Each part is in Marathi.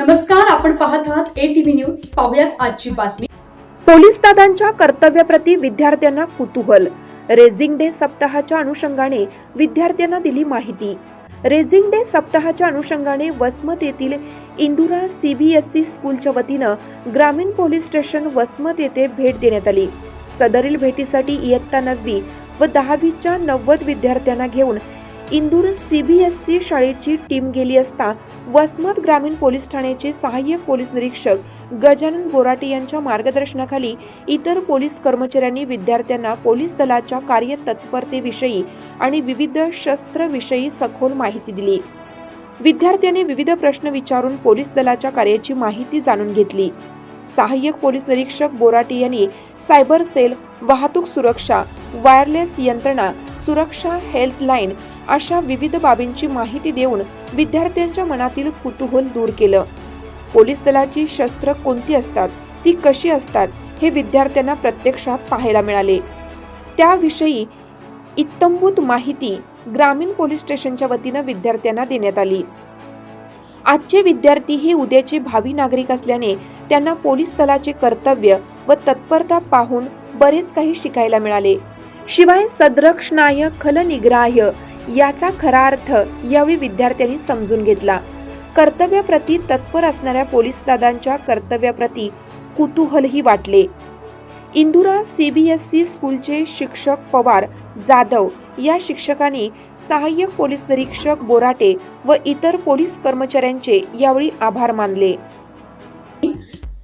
नमस्कार आपण पाहत आहात ए टीव्ही न्यूज पाहुयात आजची बातमी. पोलीस दादांच्या कर्तव्याप्रती विद्यार्थ्यांना कुतूहल. रेझिंग डे सप्ताहाच्या अनुषंगाने विद्यार्थ्यांना दिली माहिती. रेझिंग डे सप्ताहाच्या अनुषंगाने वसमत येथील इंदुरा सीबीएसई स्कूलच्या वतीनं ग्रामीण पोलीस स्टेशन वसमत येथे भेट देण्यात आली. सदरील भेटीसाठी इयत्ता नववी व दहावीच्या नव्वद विद्यार्थ्यांना घेऊन इंदूर सीबीएसई शाळेची टीम गेली असता वसमत ग्रामीण पोलीस ठाण्याचे सहाय्यक पोलीस निरीक्षक गजानन बोराटे यांच्या मार्गदर्शनाखाली इतर पोलीस कर्मचाऱ्यांनी विद्यार्थ्यांना पोलीस दलाच्या कार्यतत्परतेविषयी आणि विविध शस्त्रविषयी सखोल माहिती दिली. विद्यार्थ्यांनी विविध प्रश्न विचारून पोलीस दलाच्या कार्याची माहिती जाणून घेतली. सहाय्यक पोलीस निरीक्षक बोराटे यांनी सायबर सेल वाहतूक सुरक्षा वायरलेस यंत्रणा सुरक्षा हेल्थलाईन अशा विविध बाबींची माहिती देऊन विद्यार्थ्यांच्या मनातील कुतूहल दूर केलं. पोलीस दलाची शस्त्र कोणती असतात ती कशी असतात हे विद्यार्थ्यांना प्रत्यक्षात पाहायला मिळाले. त्याविषयी इत्तंभूत माहिती ग्रामीण पोलीस स्टेशनच्या वतीनं विद्यार्थ्यांना देण्यात आली. आजचे विद्यार्थी हे उद्याचे भावी नागरिक असल्याने त्यांना पोलीस दलाचे कर्तव्य व तत्परता पाहून बरेच काही शिकायला मिळाले. शिवाय सदरक्षणाय खलनिग्राह्य याचा खरा अर्थ यावेळी विद्यार्थ्यांनी समजून घेतला. कर्तव्याप्रती तत्पर असणाऱ्या पोलीस दादांच्या कर्तव्याप्रती कुतूहलही वाटले. इंदुरा सीबीएसई स्कूलचे शिक्षक पवार जाधव या शिक्षकांनी सहाय्यक पोलीस निरीक्षक बोराटे व इतर पोलीस कर्मचाऱ्यांचे यावेळी आभार मानले.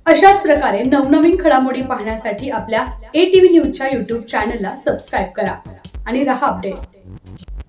अशाच प्रकारे नवनवीन घडामोडी पाहण्यासाठी आपल्या ए टीव्ही न्यूजच्या युट्यूब चॅनलला सबस्क्राईब करा आणि रहा अपडेट